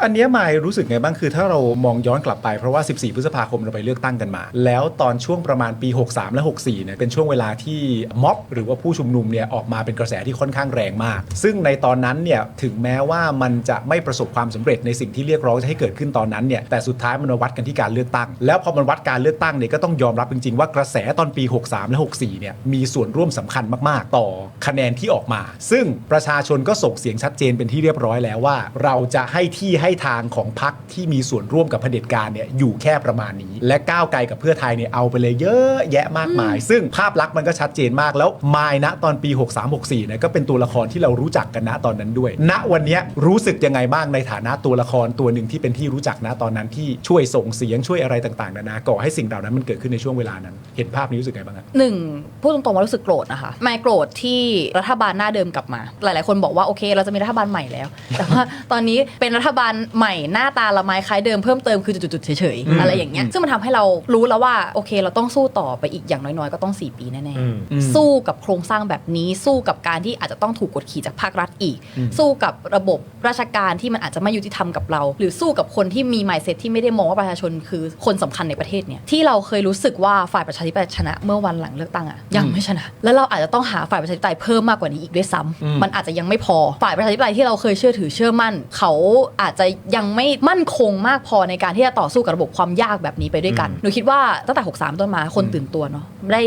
อันเนี้ยมายรู้สึกไงบ้างคือถ้าเรามองย้อนกลับไปเพราะว่า 14 พฤษภาคมเราไปเลือกตั้งกันมา แล้วตอนช่วงประมาณปี 63 และ 64 เนี่ยเป็นช่วงเวลาที่ม็อบหรือว่าผู้ชุมนุมเนี่ยออกมาเป็นกระแสที่ค่อนข้างแรงมาก ซึ่งในตอนนั้นเนี่ยถึงแม้ว่ามันจะไม่ประสบความสำเร็จในสิ่งที่เรียกร้องจะให้เกิดขึ้นตอนนั้นเนี่ยแต่สุดท้ายมันมาวัดกันที่การเลือกตั้ง แล้วพอมันวัดการเลือกตั้งเนี่ยก็ต้องยอมรับจริงๆว่ากระแสตอนปี 63 และ 64 เนี่ยมีส่วนร่วมสำคัญมากๆ ต่อคะแนนที่ออกมา ซึ่งประชาชนก็ส่งเสียงชัดเจนเป็นที่เรียบร้อยแล้วว่า เราจะให้ที่ให้ทางของพรรคที่มีส่วนร่วมกับเผด็จการเนี่ยอยู่แค่ประมาณนี้ และก้าวไกลกับเพื่อไทยเนี่ยเอาไปเลยเยอะแยะมากมาย ซึ่งภาพลักษณ์มันก็ชัดเจนมากแล้วมายณตอนปี 63-64เนี่ยก็เป็นตัวละครที่เรารู้จักกันณตอนนั้นด้วย ณวันเนี้ยรู้สึกยังไงบ้างในฐานะตัวละครตัวหนึ่งที่เป็นที่รู้จักณตอนนั้นที่ช่วยส่งเสียงช่วยอะไรต่างๆนานาก่อให้สิ่งเหล่านั้นมันเกิดขึ้นในช่วงเวลานั้น เห็นภาพนี้รู้สึกไงบ้างครับหนึ่งพูดตรงๆว่ารู้สึกโกรธนะคะไม่โกรธที่รัฐบาลหน้าเดิมกลับมา หลาย ๆ คนบอกว่าโอเค เราจะมีรัฐบาลใหม่แล้ว แต่ว่าตอนนี้เป็นรัฐบาลใหม่หน้าตาละไม้คล้ายเดิมเพิ่มเติมคือจุดๆเฉยอืมๆอะไรอย่างเงี้ยซึ่งมันทำให้เรารู้แล้วว่าโอเค เราต้องสู้ต่อไปอีกอย่างน้อยๆ ก็ต้อง 4 ปีแน่อืมอืมๆสู้กับโครงสร้างแบบนี้สู้กับการที่อาจจะต้องถูกกดขี่จากภาครัฐอีกอืมสู้กับระบบราชการที่มันอาจจะไม่ยุติธรรมกับเรา หรือสู้กับคนที่มี mindset ที่ไม่ได้มองว่าประชาชนคือคนสำคัญในประเทศเนี่ยที่เราเคยรู้สึกว่าฝ่ายประชาธิปไตยชนะ เมื่อวันหลังเลือกตั้งอะยังไม่ชนะ แล้วเราอาจจะต้องหาฝ่ายประชาธิปไตยเพิ่มมากกว่านี้อีกด้วยซ้ำอืมมันอาจจะยังไม่พอฝ่ายประชาธิปไตยที่เราเคยเชื่อถือเชื่อมั่น เขาอาจจะยังไม่มั่นคงมากพอในการที่จะต่อสู้กับระบบความยากแบบนี้ไปด้วยกันอืมหนูคิดว่าตั้งแต่ 63 ต้นมาคนตื่นตัวเนาะได้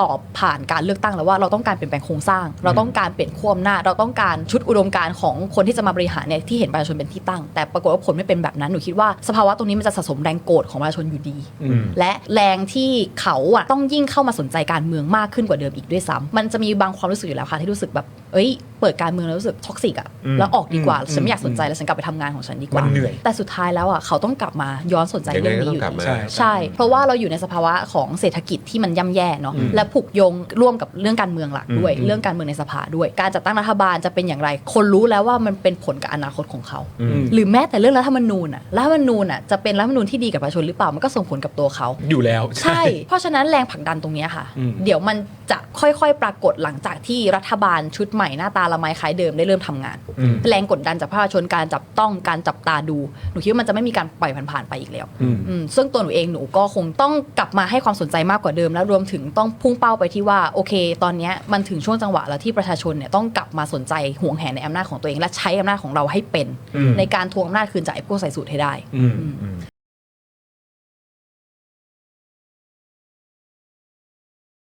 ตอบผ่านการเลือกตั้งแล้วว่าเราต้องการเปลี่ยนแปลงโครงสร้าง เราต้องการเปลี่ยนขั้วอำนาจเราต้องการชุดอุดมการณ์ของคนที่จะมาบริหารเนี่ยที่เห็นประชาชนเป็นที่ตั้ง แต่ปรากฏว่าผลไม่เป็นแบบนั้นหนูคิดว่าสภาวะตรงนี้มันจะสะสมแรงโกรธของประชาชนอยู่ดีอืมและแรงที่เขาอะต้องยิ่งเข้ามาสนใจการเมืองมากขึ้นกว่าเดิมอีกด้วยซ้ำมันจะมีบางความรู้สึกอยู่แล้วค่ะที่รู้สึกแบบ เอ้ยเปิดการเมืองแล้วรู้สึกท็อกซิกอะอืมแล้วออกดีกว่าอืมฉันไม่อยากสนใจแล้วฉันกลับไปทำงานของฉันดีกมัว่านเหนื่อยแต่สุดท้ายแล้วอะเขาต้องกลับมาย้อนสนใจยังไงเรื่องก็นี้ต้อองยู่กลับดีมาใช่ใช่ เพราะว่าเราอยู่ในสภาวะของเศรษฐกิจที่มันย่ำแย่เนาะอืมและผูกโยงร่วมกับเรื่องการเมืองหลักด้วยอืมเรื่องการเมืองในสภาด้วย การจัดตั้งรัฐบาลจะเป็นอย่างไร คนรู้แล้วว่ามันเป็นผลกับอนาคตของเขาอืมหรือแม้แต่เรื่องรัฐธรรมนูญอะรัฐธรรมนูญอะจะเป็นรัฐธรรมนูญที่ดีกับประชาชนหรือเปล่ามันก็ส่งผลกับตัวเขาอยู่แล้วใช่ เพราะฉะนั้นแรงผลักดันตรงเนี้ยค่ะอืมเดี๋ยวมันจะค่อยๆ ปรากฏหลังจากที่รัฐบาลชุดใหม่หน้าตาละไมคล้ายเดิมได้เริ่มทำงานอืมแรงกดดันจากประชาชนการจับต้องการจับตาดูหนูคิดว่ามันจะไม่มีการปล่อยผ่านๆไปอีกแล้วอืมอืมซึ่งตัวหนูเองหนูก็คงต้องกลับมาให้ความสนใจมากกว่าเดิม แล้วรวมถึงต้องพุ่งเป้าไปที่ว่าโอเค ตอนเนี้ยมันถึงช่วงจังหวะแล้วที่ประชาชนเนี่ยต้องกลับมาสนใจห่วงแหนในอำนาจของตัวเองและใช้อำนาจของเราให้เป็นอืมในการทวงอำนาจคืนจากไอ้พวกใส่สูตรให้ได้อืมอืมอืม